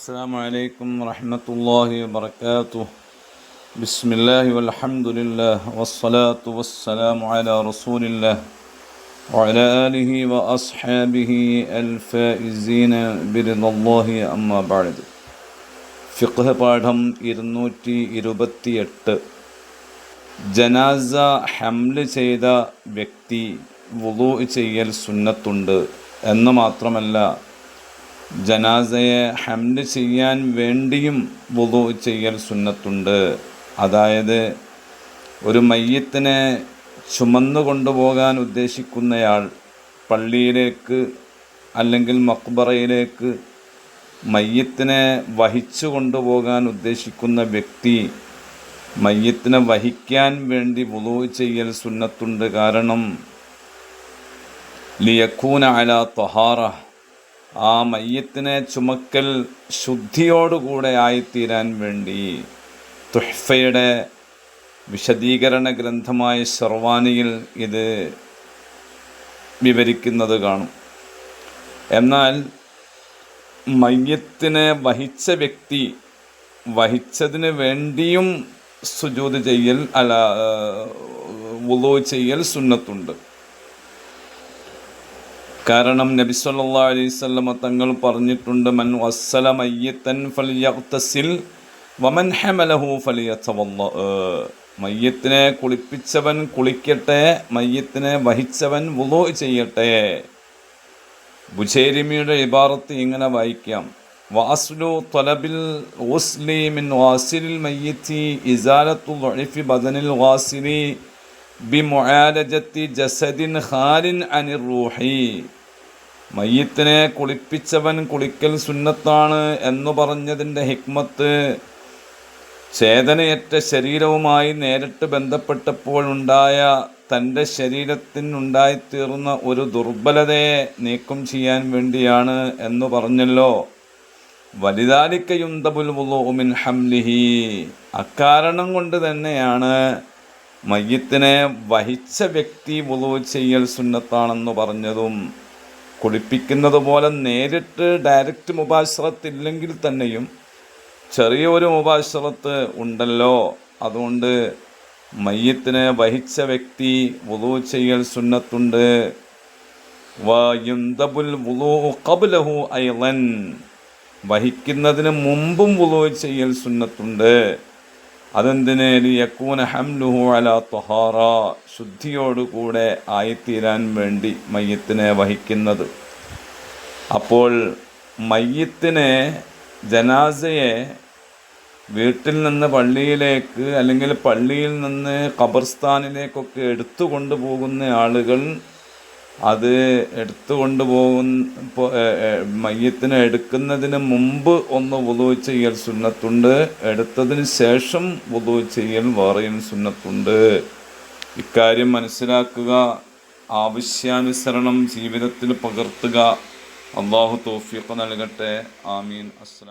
السلام عليكم ورحمة الله وبركاته بسم الله والحمد لله والصلاة والسلام على رسول الله وعلى آله وأصحابه الفائزين برضا الله أما بعد ഫിഖ് പാഠം ഇരുന്നൂറ്റി ഇരുപത്തിയെട്ട് ജനാസ ഹംല് ചെയ്ത വ്യക്തി വുളു ചെയ്യൽ സുന്നത്തുണ്ട് എന്ന് മാത്രമല്ല ജനാസയെ ഹംഡ് ചെയ്യാൻ വേണ്ടിയും വുതു ചെയ്യൽ സുന്നത്തുണ്ട്. അതായത് ഒരു മയ്യത്തിനെ ചുമന്നു കൊണ്ടുപോകാൻ ഉദ്ദേശിക്കുന്നയാൾ പള്ളിയിലേക്ക് അല്ലെങ്കിൽ മക്ബറയിലേക്ക് മയ്യത്തിനെ വഹിച്ചു കൊണ്ടുപോകാൻ ഉദ്ദേശിക്കുന്ന വ്യക്തി മയ്യത്തിനെ വഹിക്കാൻ വേണ്ടി വുളു ചെയ്യൽ സുന്നത്തുണ്ട്. കാരണം ലിയക്കൂന തൊഹാറ. ആ മയ്യത്തിനെ ചുമക്കൽ ശുദ്ധിയോടുകൂടെ ആയിത്തീരാൻ വേണ്ടി തുഹ്ഫയുടെ വിശദീകരണ ഗ്രന്ഥമായ ഷർവാനിയിൽ ഇത് വിവരിക്കുന്നത് കാണും. എന്നാൽ മയ്യത്തിനെ വഹിച്ച വ്യക്തി വഹിച്ചതിന് വേണ്ടിയും സുജൂത് ചെയ്യൽ അല്ല ഉദോ ചെയ്യൽ സുന്നത്തുണ്ട്. കാരണം നബി സല്ലാ അലൈവല്ലമ തങ്ങൾ പറഞ്ഞിട്ടുണ്ട് മൻ വസ്സല മയ്യത്തൻ ഫലിയത്തസിൽ വമൻ ഹമലഹു ഫലിയത്തവല്ല മയ്യത്തിനെ കുളിപ്പിച്ചവൻ കുളിക്കട്ടെ മയ്യത്തിനെ വഹിച്ചവൻ വുളു ചെയ്യട്ടെ. ബുചേരിമിയുടെ ഇബാറത്ത് ഇങ്ങനെ വായിക്കാം. വാസ്ലു തൊലബിൽ ഓസ്ലി മിൻ വാസിലിൽ മയ്യത്തി ഇസാലത്തു ലൊഴിഫി ബദനിൽ വാസിലി ബിമൊയാലജത്തി ജസദിൻ ഖാലിൻ അനിർ റൂഹി. മയ്യത്തിനെ കുളിപ്പിച്ചവൻ കുളിക്കൽ സുന്നത്താണ് എന്ന് പറഞ്ഞതിന്റെ ഹിക്മത്ത് ചേതനയറ്റ ശരീരവുമായി നേരിട്ട് ബന്ധപ്പെട്ടപ്പോഴുണ്ടായ തന്റെ ശരീരത്തിനുണ്ടായിത്തീർന്ന ഒരു ദുർബലതയെ നീക്കം ചെയ്യാൻ വേണ്ടിയാണ് എന്ന് പറഞ്ഞല്ലോ. വലിതാലിക്കയുന്തബുൽമിൻ ഹംലിഹി. അക്കാരണം കൊണ്ട് തന്നെയാണ് മയ്യത്തിനെ വഹിച്ച വ്യക്തി വുളു ചെയ്യൽ സുന്നത്താണെന്ന് പറഞ്ഞതും. കുളിപ്പിക്കുന്നത് പോലെ നേരിട്ട് ഡയറക്റ്റ് മുബാശ്രത്തില്ലെങ്കിൽ തന്നെയും ചെറിയൊരു മുബാശ്രത്ത് ഉണ്ടല്ലോ. അതുകൊണ്ട് മയ്യത്തിനെ വഹിച്ച വ്യക്തി വുളു ചെയ്യൽ സുന്നത്തുണ്ട്. ഖബ്ലഹു ഐലൻ. വഹിക്കുന്നതിന് മുമ്പും വുളു ചെയ്യൽ സുന്നത്തുണ്ട്. അതെന്തിന്? യക്കൂന ഹംലുഹു അല തൊഹാറ. ശുദ്ധിയോടുകൂടെ ആയിത്തീരാൻ വേണ്ടി മയ്യത്തിനെ വഹിക്കുന്നത്. അപ്പോൾ മയ്യത്തിനെ ജനാസയെ വീട്ടിൽ നിന്ന് പള്ളിയിലേക്ക് അല്ലെങ്കിൽ പള്ളിയിൽ നിന്ന് ഖബർസ്ഥാനിലേക്കൊക്കെ എടുത്തു കൊണ്ടുപോകുന്ന ആളുകൾ അത് എടുത്തു കൊണ്ടുപോകുന്ന മയ്യത്തിനെ എടുക്കുന്നതിന് മുമ്പ് ഒന്ന് വുതു ചെയ്യൽ സുന്നത്തുണ്ട്. എടുത്തതിന് ശേഷം വുതു ചെയ്യൽ വേറെയും സുന്നത്തുണ്ട്. ഇക്കാര്യം മനസ്സിലാക്കുക ആവശ്യാനുസരണം ജീവിതത്തിൽ പകർത്തുക. അള്ളാഹു തോഫിയൊക്കെ നൽകട്ടെ. ആമീൻ. അസ്സലാം